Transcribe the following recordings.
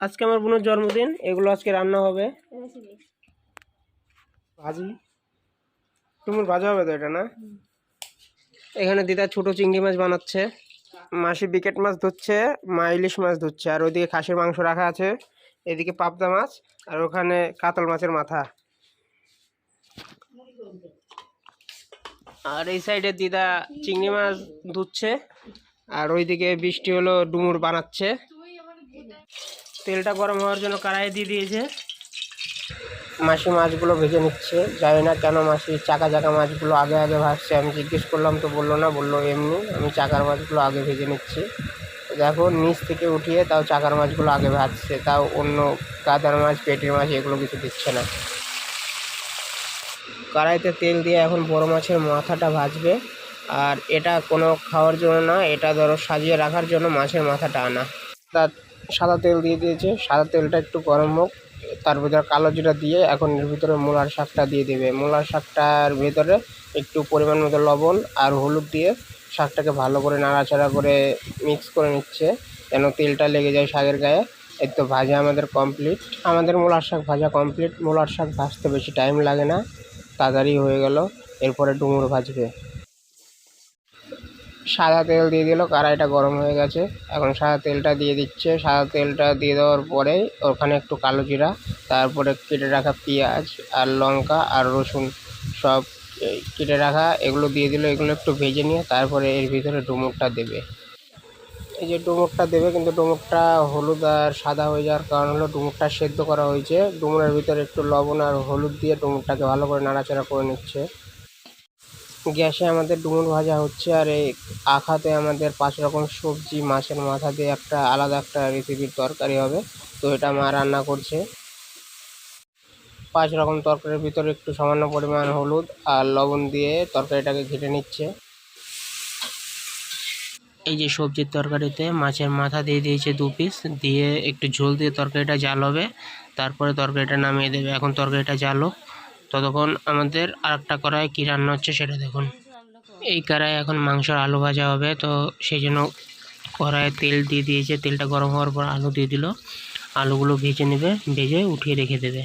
আজকে আমার বোনের জন্মদিন এগুলো আজকে রান্না হবে। ভাজি? তোমার ভাজা হবে তো এটা না? এখানে দিদা ছোট চিংড়ি মাছ বানাচ্ছে। মাসি বিকেট মাছ ধুচ্ছে মা ইলিশ মাছ ধুচ্ছে আর ওইদিকে খাসির মাংস রাখা আছে। এদিকে পাবদা মাছ আর ওখানে কাতল মাছের মাথা। আর এই সাইডে দিদা চিংড়ি মাছ ধুচ্ছে আর ওইদিকে বৃষ্টি হলো ডুমুর বানাচ্ছে। তেলটা গরম হওয়ার জন্য কড়াই দিয়ে দিয়েছে। মাসি মাছগুলো ভেজে নিচ্ছে। জানি না কেন মাসি চাকা চাকা মাছগুলো আগে আগে ভাজছে। আমি জিজ্ঞেস করলাম, তো বলল না, বলল এমনি। আমি চাকার মাছগুলো আগে ভেজে নিচ্ছি। দেখো, নিচ থেকে উঠিয়ে তাও চাকার মাছগুলো আগে ভাজছে। তাও অন্য কাদার মাছ, পেটের মাছ, এগুলো কিছু দিচ্ছে না। কড়াইতে তেল দিয়ে এখন বড় মাছের মাথাটা ভাজবে। আর এটা কোনো খাওয়ার জন্য না, এটা ধরো সাজিয়ে রাখার জন্য মাছের মাথাটা আনা। তার সাদা তেল দিয়ে দিয়েছে। সাদা তেলটা একটু গরম হোক, তার ভিতরে কালো জিরা দিয়ে এখন এর ভিতরে মূলার শাকটা দিয়ে দেবে। মূলার শাকটার ভিতরে একটু পরিমাণ মতো লবণ আর হলুদ দিয়ে শাকটাকে ভালো করে নাড়াচাড়া করে মিক্স করে নিচ্ছে, যেন তেলটা লেগে যায় শাকের গায়ে। এই তো ভাজা আমাদের কমপ্লিট আমাদের মূলার শাক ভাজা কমপ্লিট মূলার শাক ভাজতে বেশি টাইম লাগে না, তাড়াতাড়ি হয়ে গেল। এরপরে ডুমুর ভাজবে। সাদা তেল দিয়ে দিল, কড়াইটা গরম হয়ে গেছে। এখন সাদা তেলটা দিয়ে দিচ্ছে। সাদা তেলটা দিয়ে দেওয়ার পরে ওখানে একটু কালো জিরা, তারপরে কেটে রাখা পেঁয়াজ আর লঙ্কা আর রসুন সব কেটে রাখা, এগুলো দিয়ে দিল, এগুলো একটু ভেজে নিয়ে তারপরে এর ভিতরে ডুমুরটা দেবে। এই যে ডুমুরটা দেবে, কিন্তু ডুমুরটা হলুদ আর সাদা হয়ে যাওয়ার কারণ হলো ডুমুরটা সেদ্ধ করা হয়েছে। ডুমুরের ভিতরে একটু লবণ আর হলুদ দিয়ে ডুমুরটাকে ভালো করে নাড়াচাড়া করে নিচ্ছে। গ্যাসে আমাদের ডুমুর ভাজা হচ্ছে আর এই আখাতে আমাদের পাঁচ রকম সবজি, মাছের মাথা দিয়ে একটা আলাদা একটা রেসিপির তরকারি হবে। তো এটা মা রান্না করছে। পাঁচ রকম তরকারির ভিতরে একটু সামান্য পরিমাণ হলুদ আর লবণ দিয়ে তরকারিটাকে ঘেটে নিচ্ছে। এই যে সবজির তরকারিতে মাছের মাথা দিয়ে দিয়েছে দু পিস দিয়ে একটু ঝোল দিয়ে তরকারিটা জাল হবে। তারপরে তরকারিটা নামিয়ে দেবে। এখন তরকারিটা জাল। হোক ততক্ষণ আমাদের আর একটা কড়াই কী রান্না হচ্ছে সেটা দেখুন। এই কড়াই এখন মাংসর আলু ভাজা হবে, তো সেই জন্য কড়াইয়ে তেল দিয়ে দিয়েছে। তেলটা গরম হওয়ার পর আলু দিয়ে দিল। আলুগুলো ভেজে নেবে, ভেজে উঠিয়ে রেখে দেবে।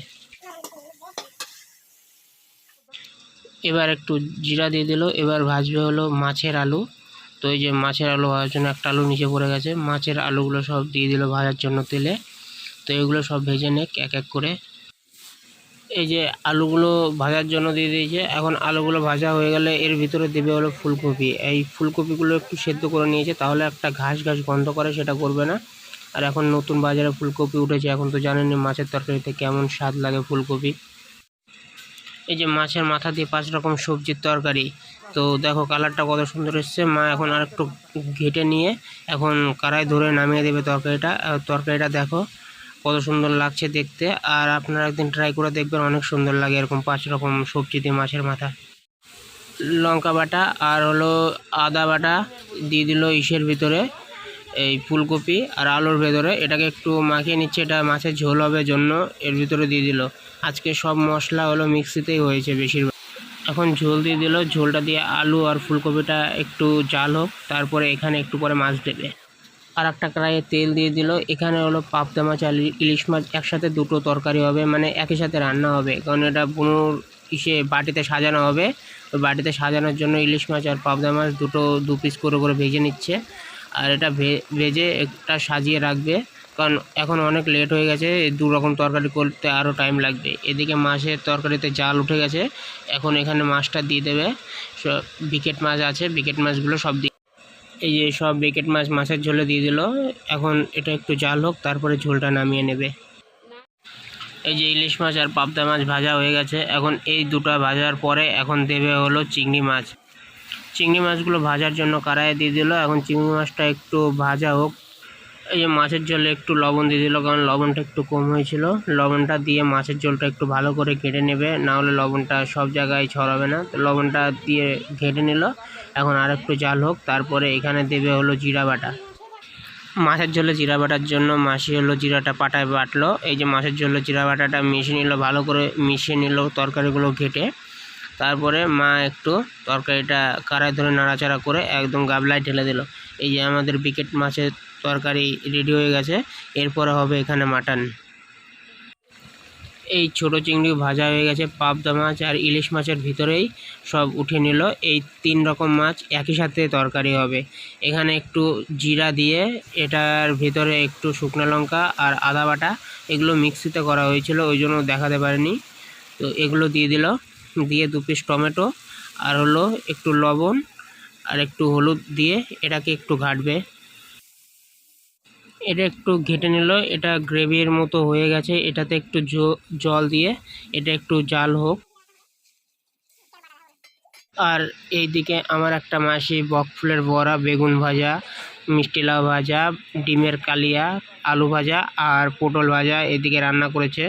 এবার একটু জিরা দিয়ে দিল। এবার ভাজবে হলো মাছের আলু। তো এই যে মাছের আলু ভাজার জন্য একটা আলু নিচে পড়ে গেছে। মাছের আলুগুলো সব দিয়ে দিল ভাজার জন্য তেলে। তো এগুলো সব ভেজে নেক, এক এক করে এই যে আলুগুলো ভাজার জন্য দিয়ে দিয়েছে। এখন আলুগুলো ভাজা হয়ে গেলে এর ভিতরে দেবে হলো ফুলকপি। এই ফুলকপিগুলো একটু সেদ্ধ করে নিয়েছে, তাহলে একটা ঘাস ঘাস গন্ধ করে সেটা করবে না। আর এখন নতুন বাজারে ফুলকপি উঠেছে, এখন তো জানেনই মাছের তরকারিতে কেমন স্বাদ লাগে ফুলকপি। এই যে মাছের মাথা দিয়ে পাঁচ রকম সবজির তরকারি। তো দেখো কালারটা কত সুন্দর এসছে। মা এখন আর একটু ঘেটে নিয়ে এখন কড়াই ধরে নামিয়ে দেবে তরকারিটা। তরকারিটা দেখো কত সুন্দর লাগছে দেখতে। আর আপনারা একদিন ট্রাই করে দেখবেন, অনেক সুন্দর লাগে এরকম পাঁচ রকম সবজি দিয়ে মাছের মাথা। লঙ্কা বাটা আর হলো আদা বাটা দিয়ে দিল ইসের ভিতরে, এই ফুলকপি আর আলুর ভেতরে। এটাকে একটু মাখিয়ে নিচ্ছে, এটা মাছের ঝোল হবে জন্য এর ভিতরে দিয়ে দিল। আজকে সব মশলা হলো মিক্সিতেই হয়েছে বেশিরভাগ। এখন ঝোল দিয়ে দিল, ঝোলটা দিয়ে আলু আর ফুলকপিটা একটু জাল হোক, তারপরে এখানে একটু পরে মাছ দেবে। আর একটা কড়াইয়ে তেল দিয়ে দিল। এখানে হলো পাবদা মাছ আর ইলিশ মাছ একসাথে দুটো তরকারি হবে মানে একই সাথে রান্না হবে। কারণ এটা বুনুর ইসে বাটিতে সাজানো হবে। ওই বাটিতে সাজানোর জন্য ইলিশ মাছ আর পাবদা মাছ দুটো দু পিস করে করে ভেজে নিচ্ছে। আর এটা ভেজে একটা সাজিয়ে রাখবে। কারণ এখন অনেক লেট হয়ে গেছে, দু রকম তরকারি করতে আরও টাইম লাগবে। এদিকে মাছের তরকারিতে জাল উঠে গেছে। এখন এখানে মাছটা দিয়ে দেবে। বিকেট মাছ আছে, বিকেট মাছগুলো সব দিয়ে এই যে সব বেকেট মাছ, মাছের ঝোলে দিয়ে দিল। এখন এটা একটু জাল হোক, তারপরে ঝোলটা নামিয়ে নেবে। এই যে ইলিশ মাছ আর পাবদা মাছ ভাজা হয়ে গেছে। এখন এই দুটা ভাজার পরে এখন দেবে হলো চিংড়ি মাছ। চিংড়ি মাছগুলো ভাজার জন্য কড়াইয়ে দিয়ে দিল। এখন চিংড়ি মাছটা একটু ভাজা হোক এই যে মাছের ঝোলে একটু লবণ দিয়ে দিল, কারণ লবণটা একটু কম হয়েছিল। লবণটা দিয়ে মাছের ঝোলটা একটু ভালো করে ঘেটে নেবে, না হলে লবণটা সব জায়গায় ছড়াবে না। তো লবণটা দিয়ে ঘেটে নিল, এখন আর একটু জাল হোক, তারপরে এখানে দেবে হলো জিরা বাটা। মাছের ঝোলে জিরা বাটার জন্য মাসি হলো জিরাটা পাটায় বাটলো। এই যে মাছের ঝোলে জিরা বাটাটা মিশিয়ে নিল, ভালো করে মিশিয়ে নিল তরকারিগুলো ঘেটে। তারপরে মা একটু তরকারিটা কারায় ধরে নাড়াচাড়া করে একদম গাবলায় ঢেলে দিল। এই যে আমাদের বিকেট মাছের তরকারি রেডি হয়ে গেছে। এরপরে হবে এখানে মাটন এই ছোট চিংড়ি ভাজা হয়ে গেছে পাবদা মাছ আর ইলিশ মাছের ভিতরেই সব উঠে নিল। এই তিন রকম মাছ একই সাথে তরকারি হবে। এখানে একটু জিরা দিয়ে এটার ভিতরে একটু শুকনো লঙ্কা আর আদা বাটা এগুলো মিক্সিতে করা হয়েছিল, ওই জন্য দেখাতে পারিনি। তো এগুলো দিয়ে দিল। দিয়ে দু পিস টমেটো আর হলো একটু লবণ আর একটু হলুদ দিয়ে এটাকে একটু ঘাটবে। এটা একটু ঘেটে নিল, এটা গ্রেভির মতো হয়ে গেছে, এটাতে একটু জল দিয়ে এটা একটু জাল হোক। আর এইদিকে আমার একটা মাসি বকফুলের বড়া, বেগুন ভাজা, মিষ্টি লাউ ভাজা, ডিমের কালিয়া, আলু ভাজা আর পটল ভাজা এদিকে রান্না করেছে।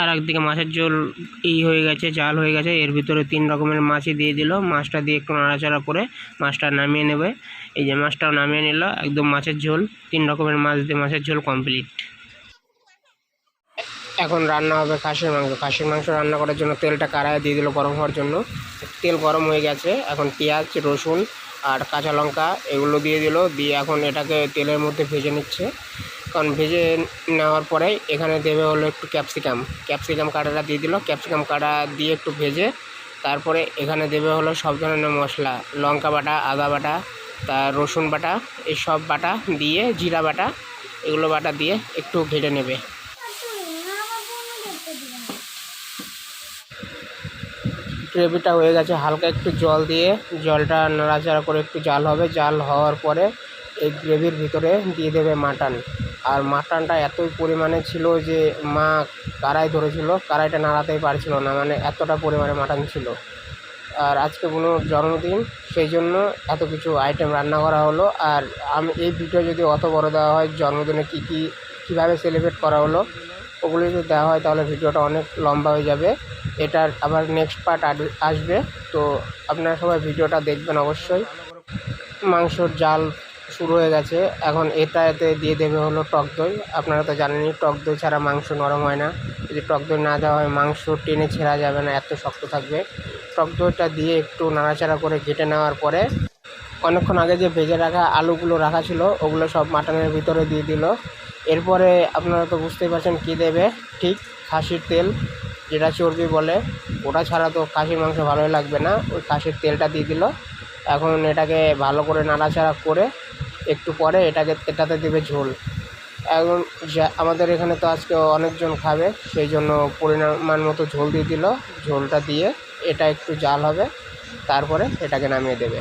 আর একদিকে মাছের ঝোল ই হয়ে গেছে, জাল হয়ে গেছে। এর ভিতরে তিন রকমের মাছই দিয়ে দিল। মাছটা দিয়ে একটু নাড়াচাড়া করে মাছটা নামিয়ে নেবে। এই যে মাছটাও নামিয়ে নিল, একদম মাছের ঝোল। তিন রকমের মাছ দিয়ে মাছের ঝোল কমপ্লিট এখন রান্না হবে খাসির মাংস। খাসির মাংস রান্না করার জন্য তেলটা কাড়ায় দিয়ে দিল গরম হওয়ার জন্য। তেল গরম হয়ে গেছে। এখন পেঁয়াজ, রসুন আর কাঁচা লঙ্কা এগুলো দিয়ে দিল। দিয়ে এখন এটাকে তেলের মধ্যে ভেজে নিচ্ছে। কারণ ভেজে নেওয়ার পরে এখানে দেবে হলো একটু ক্যাপসিকাম। ক্যাপসিকাম কাটাটা দিয়ে দিল। ক্যাপসিকাম কাটা দিয়ে একটু ভেজে তারপরে এখানে দেবে হলো সব ধরনের মশলা। লঙ্কা বাটা, আদা বাটা, তার রসুন বাটা, এই সব বাটা দিয়ে, জিরা বাটা, এগুলো বাটা দিয়ে একটু ঘেটে নেবে। গ্রেভিটা হয়ে গেছে হালকা একটু জল দিয়ে। জলটা নাড়াচাড়া করে একটু জাল হবে। জাল হওয়ার পরে এই গ্রেভির ভিতরে দিয়ে দেবে মাটন। আর মাটনটা এতই পরিমাণে ছিল যে মা কারাই ধরেছিল কারাইটা নাড়াতেই পারছিল না মানে এতটা পরিমাণে মাটন ছিল। আর আজকে বুনুর জন্মদিন, সেই জন্য এত কিছু আইটেম রান্না করা হলো। আর আমি এই ভিডিও যদি অত বড় দেওয়া হয়, জন্মদিনে কী কী, কীভাবে সেলিব্রেট করা হলো, ওগুলো যদি দেওয়া হয়, তাহলে ভিডিওটা অনেক লম্বা হয়ে যাবে। এটার আবার নেক্সট পার্ট আসবে। তো আপনারা সবাই ভিডিওটা দেখবেন অবশ্যই। মাংসর জাল শুরু হয়ে গেছে। এখন এটা এতে দিয়ে দেবে হলো টক দই। আপনারা তো জানেনই, টক দই ছাড়া মাংস নরম হয় না। যদি টক দই না দেওয়া হয়, মাংস টেনে ছেঁড়া যাবে না, এত শক্ত থাকবে। টক দইটা দিয়ে একটু নাড়াচাড়া করে ঘেটে নেওয়ার পরে, অনেকক্ষণ আগে যে ভেজে রাখা আলুগুলো রাখা ছিল, ওগুলো সব মাটনের ভিতরে দিয়ে দিল। এরপরে আপনারা তো বুঝতেই পারছেন কী দেবে। ঠিক খাসির তেল, যেটা চর্বি বলে, ওটা ছাড়া তো খাসির মাংস ভালোই লাগবে না। ওই খাসির তেলটা দিয়ে দিল। এখন এটাকে ভালো করে নাড়াচাড়া করে একটু পরে এটাকে, এটাতে দেবে ঝোল। এখন আমাদের এখানে তো আজকে অনেকজন খাবে, সেই জন্য পরিমাণ মতো ঝোল দিয়ে দিল। ঝোলটা দিয়ে এটা একটু জাল হবে, তারপরে এটাকে নামিয়ে দেবে।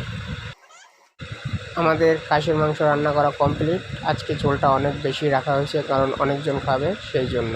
আমাদের খাসির মাংস রান্না করা কমপ্লিট আজকে ঝোলটা অনেক বেশি রাখা হয়েছে, কারণ অনেকজন খাবে সেই জন্য।